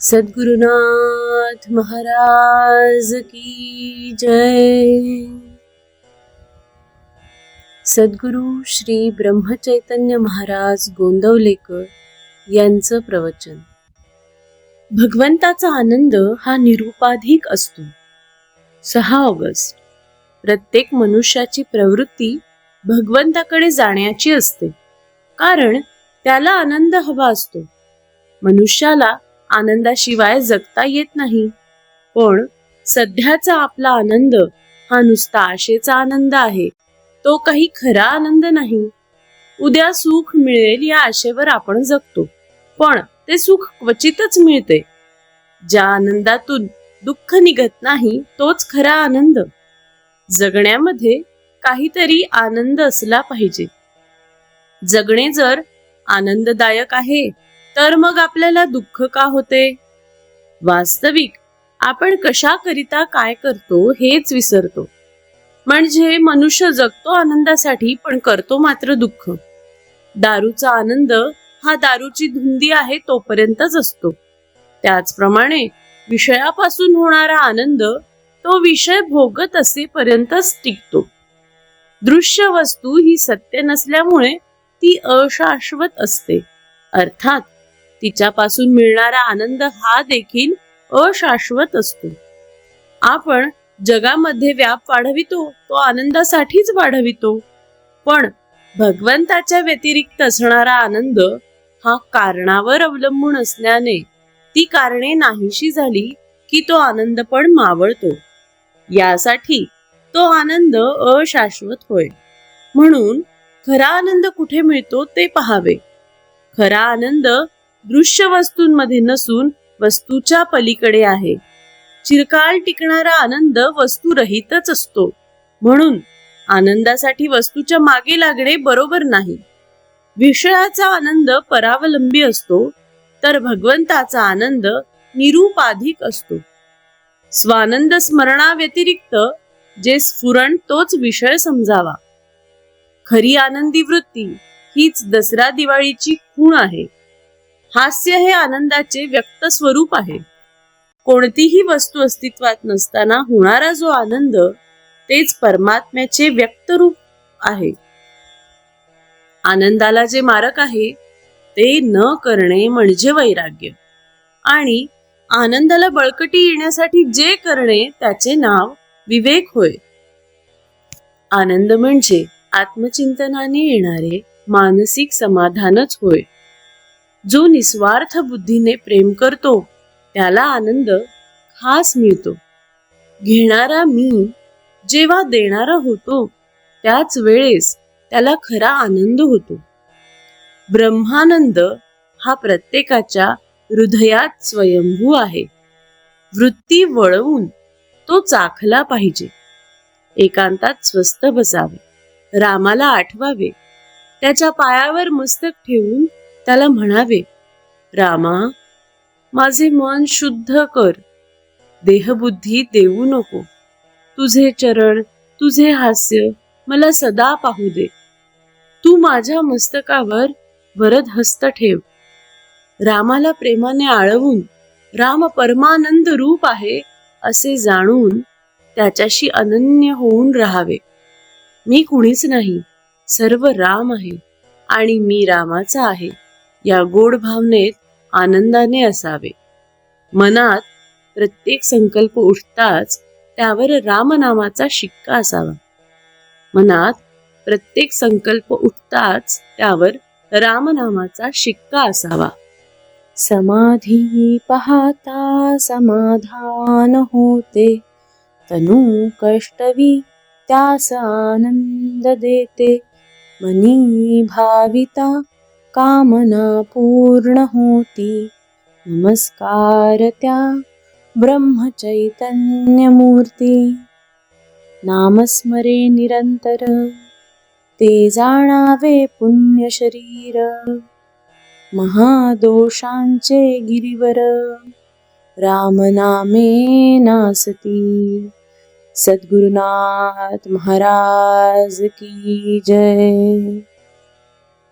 सद्गुरुनाथ महाराज की जय। सद्गुरु श्री ब्रह्मचैतन्य महाराज गोंदवलेकर यांचं प्रवचन. भगवंताचा आनंद हा निरुपाधिक असतो. सहा ऑगस्ट. प्रत्येक मनुष्याची प्रवृत्ती भगवंताकडे जाण्याची असते. कारण त्याला आनंद हवा असतो. मनुष्याला आनंदाशिवाय जगता येत नाही. पण सध्याचा आपला आनंद हा नुसता आशेचा आनंद आहे. तो काही खरा आनंद नाही. उद्या सुख मिळेल या आशेवर आपण जगतो. पण ते सुख क्वचितच मिळते. ज्या आनंदातून दुःख निघत नाही तोच खरा आनंद. जगण्यामध्ये काहीतरी आनंद असला पाहिजे. जगणे जर आनंददायक आहे तर मग आपल्याला दुःख का होते? वास्तविक आपण कशाकरिता काय करतो हेच विसरतो. म्हणजे मनुष्य जगतो आनंदासाठी पण करतो मात्र दुःख. दारूचा आनंद हा दारूची धुंदी आहे तोपर्यंतच असतो. त्याचप्रमाणे विषयापासून होणारा आनंद तो विषय भोगत असेपर्यंतच टिकतो. दृश्य वस्तू ही सत्य नसल्यामुळे ती अशाश्वत असते. अर्थात तिच्यापासून मिळणारा आनंद हा देखील अशाश्वत असतो. आपण जगामध्ये व्याप वाढवितो तो आनंदासाठीच वाढवितो. पण भगवंताच्या व्यतिरिक्त असणारा आनंद हा कारणावर अवलंबून असल्याने ती कारणे नाहीशी झाली की तो आनंद पण मावळतो. यासाठी तो आनंद अशाश्वत होय. म्हणून खरा आनंद कुठे मिळतो ते पहावे. खरा आनंद दृश्य वस्तूंमध्ये नसून वस्तूच्या पलीकडे आहे. चिरकाल टिकणारा आनंद वस्तूरहितच असतो. म्हणून आनंदासाठी वस्तूच्या मागे लागणे बरोबर नाही. विषयाचा आनंद परावलंबी असतो तर भगवंताचा आनंद निरुपाधिक असतो. स्वानंद स्मरणा व्यतिरिक्त जे स्फुरण तोच विषय समजावा. खरी आनंदी वृत्ती हीच दसरा दिवाळीची खूण आहे. हास्य हे आनंदाचे व्यक्त स्वरूप आहे. कोणतीही वस्तू अस्तित्वात नसताना होणारा जो आनंद तेच परमात्म्याचे व्यक्त रूप आहे. आनंदाला जे मारक आहे ते न करणे म्हणजे वैराग्य. आणि आनंदाला बळकटी येण्यासाठी जे करणे त्याचे नाव विवेक होय. आनंद म्हणजे आत्मचिंतनाने येणारे मानसिक समाधानच होय. जो निस्वार्थ बुद्धीने प्रेम करतो त्याला आनंद खास मिळतो. घेणारा मी जेव्हा देणारा होतो त्याच वेळेस त्याला खरा आनंद होतो. ब्रह्मानंद हा प्रत्येकाच्या हृदयात स्वयंभू आहे. वृत्ती वळवून तो चाखला पाहिजे. एकांतात स्वस्थ बसावे. रामाला आठवावे. त्याच्या पायावर मस्तक ठेवून त्याला म्हणावे रामा माझे मन शुद्ध कर. देहबुद्धी देऊ नको. तुझे चरण तुझे हास्य मला सदा पाहू दे. तू माझ्या मस्तकावर वरद हस्त ठेव. रामाला प्रेमाने आळवून राम परमानंद रूप आहे असे जाणून त्याच्याशी अनन्य होऊन राहावे. मी कुणीच नाही सर्व राम आहे आणि मी रामाचा आहे. या गोड भावनेत आनंदाने असावे. मनात प्रत्येक संकल्प उठताच त्यावर रामनामाचा शिक्का असावा. मनात प्रत्येक संकल्प उठताच त्यावर रामनामाचा शिक्का असावा. समाधी पाहता समाधान होते. तनु कष्टवी त्यास आनंद देते. मनी भाविता कामना पूर्ण होती. नमस्कार त्या ब्रह्मचैतन्यमूर्ती. नामस्मरे निरंतर. ते जाणावे पुण्य शरीर महादोषांचे गिरीवर. रामनामे नासती. सद्गुरुनाथ महाराज की जय.